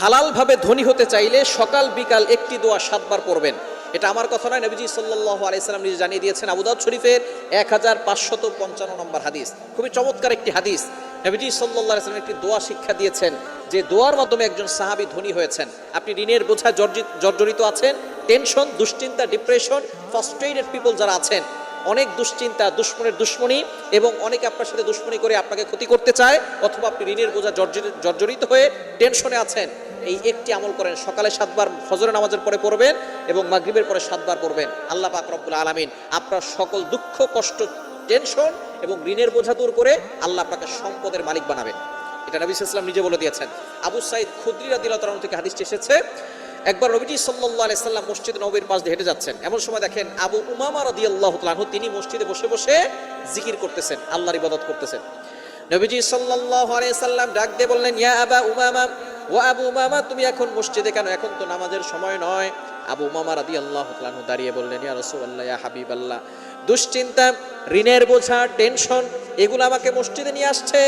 হালালভাবে ধনী হতে চাইলে সকাল বিকাল একটি দোয়া সাতবার পড়বেন। এটা আমার কথা নয়, নবীজি সাল্লাহ আলাইসাল্লাম নিজে জানিয়ে দিয়েছেন আবুদাউদ শরীফের এক হাজার পাঁচশত পঞ্চান্ন নম্বর হাদিস। খুবই চমৎকার একটি হাদিস। নবীজি সাল্লাহ আলাইসাল্লাম একটি দোয়া শিক্ষা দিয়েছেন যে দোয়ার মাধ্যমে একজন সাহাবী ধনী হয়েছেন। আপনি ঋণের বোঝা জর্জি- জর্জরিত আছেন, টেনশন, দুশ্চিন্তা, ডিপ্রেশন, ফার্স্ট্রেটেড পিপল যারা আছেন, অনেক দুশ্চিন্তা, দুশ্মনের দুশ্মনী এবং অনেকে আপনার সাথে দুশ্মনী করে আপনাকে ক্ষতি করতে চায়, অথবা আপনি ঋণের বোঝা জর্জরিত হয়ে টেনশনে আছেন। এই একটি আমল করেন। সকালে সাতবার ফজরের নামাজের পরে পড়বেন এবং মাগরিবের পরে সাতবার পড়বেন। আল্লাহ পাক রব্বুল আলামিন আপনার সকল দুঃখ, কষ্ট টেনশন এবং ঋণের বোঝা দূর করে আল্লাহ আপনাকে সম্পদের মালিক বানাবেন। এটা নবী ইসলাম নিজে বলে দিয়েছেন। আবু সাইদ খুদ্রি রাদিল্লাহ তাআলা থেকে হাদিসটি এসেছে। একবার নবীজি আলাইহি সাল্লাম মসজিদ নবীর পাশ দিয়ে হেঁটে যাচ্ছেন। এমন সময় দেখেন আবু উমামা রাদিয়াল্লাহু তাআলা আনহু তিনি মসজিদে বসে বসে জিকির করতেছেন, আল্লাহর ইবাদত করতেছেন। নবীজি আলাইহি সাল্লাম ডাক দিয়ে বললেন, ইয়া আবা উমামা ও আবু মামা তুমি এখন মসজিদে কেন? এখন তো নামাজের সময় নয়। আবু মামা রাদি আল্লাহ দাঁড়িয়ে বললেন, ইয়া রসুল্লাহ হাবিব আল্লাহ দুশ্চিন্তা, ঋণের বোঝা, টেনশন এগুলো আমাকে মসজিদে নিয়ে আসছে।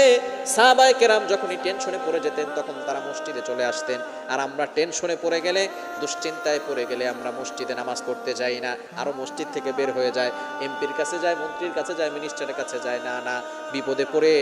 সাহাবায়ে কেরাম যখনই টেনশনে পড়ে যেতেন, তখন তারা মসজিদে চলে আসতেন। আর আমরা টেনশনে পড়ে গেলে, দুশ্চিন্তায় পড়ে গেলে আমরা মসজিদে নামাজ পড়তে যাই না আরও মসজিদ থেকে বের হয়ে যায়। এমপির কাছে যায়, মন্ত্রীর কাছে যায়, মিনিস্টারের কাছে যায়, না না, বিপদে পড়ে,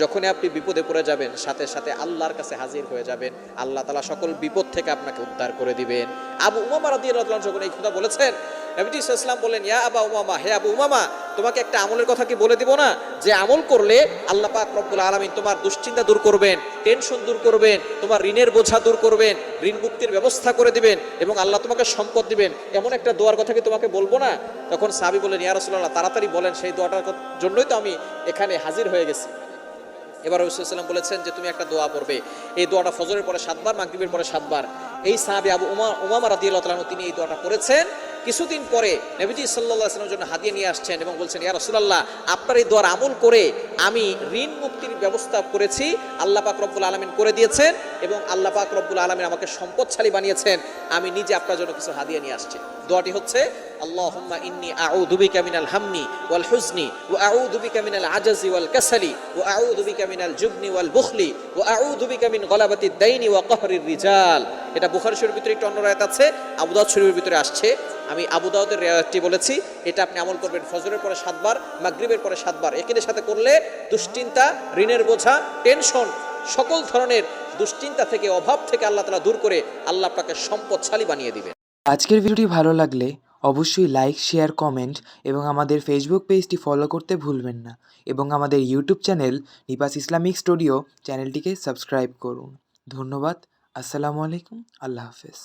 যখনই আপনি বিপদে পড়ে যাবেন, সাথে সাথে আল্লাহর কাছে হাজির হয়ে যাবেন। আল্লাহ তালা সকল বিপদ থেকে আপনাকে উদ্ধার করে দিবেন। আবু উমামা রাদিয়াল্লাহু তাআলা যখন এই কথা বলেছেন নবীজি ইসলাম বললেন ইয়া আবা উমামা, হে আবু উমামা, তোমাকে একটা আমলের কথা কি বলে দিব না? যে আমল করলে আল্লাহ পাক রব্বুল আলামিন তোমার দুশ্চিন্তা দূর করবেন টেনশন দূর করবেন, তোমার ঋণের বোঝা দূর করবেন, ঋণ মুক্তির ব্যবস্থা করে দিবেন এবং আল্লাহ তোমাকে সম্পদ দিবেন। এমন একটা দোয়ার কথা কি তোমাকে বলব না? তখন সাবি বলেন, ইয়া রাসূলুল্লাহ, তাড়াতাড়ি বলেন, সেই দোয়াটার জন্যই তো আমি এখানে হাজির হয়ে গেছি। এবার রসুলাম বলেছেন যে, তুমি একটা দোয়া পড়বে। এই দোয়াটা ফজরের পরে সাতবার, মাগরিবের পরে সাতবার। এই সাহাবি আবু উমা, উমামা তাআলা তিনি এই দোয়াটা পড়েছেন। কিছুদিন পরে নবীজি সাল্লাহ আসলামের জন্য হাদিয়া নিয়ে আসছেন এবং বলছেন, ইয়া রসুল্লাহ আপনার এই দোয়ার আমল করে আমি ঋণ মুক্তির ব্যবস্থা করেছি, আল্লাহ পাক রব্বুল আলামিন করে দিয়েছেন এবং আল্লাহ পাক রব্বুল আলামিন আমাকে সম্পদশালী বানিয়েছেন। আমি নিজে আপনার জন্য কিছু হাদিয়া নিয়ে আসছি। দোয়াটি হচ্ছে, আল্লাহুম্মা ইন্নী আউযু বিকা মিনাল ওয়াল হুজনি আজাজি ওয়াল কাসালি ওয়াল বুখলি দাইনি ওয়া রিজাল। এটা ভিতরে একটু অন্য আছে, আবু দাউদ ভিতরে আসছে। আমি আবু দাউদের বলেছি, এটা আপনি আমল করবেন ফজরের পরে সাতবার, মাগরিবের পরে সাতবার। একের সাথে করলে দুশ্চিন্তা, ঋণের বোঝা টেনশন সকল ধরনের দুশ্চিন্তা থেকে, অভাব থেকে আল্লাহ তালা দূর করে আল্লাহ আপনাকে সম্পদশালী বানিয়ে দিবেন। আজকের ভিডিওটি ভালো লাগলে অবশ্যই লাইক, শেয়ার, কমেন্ট এবং আমাদের ফেসবুক পেজটি ফলো করতে ভুলবেন না এবং আমাদের YouTube channel Nipas Islamic studio চ্যানেলটিকে সাবস্ক্রাইব করুন। ধন্যবাদ, আসসালামু আলাইকুম, আল্লাহ হাফেজ।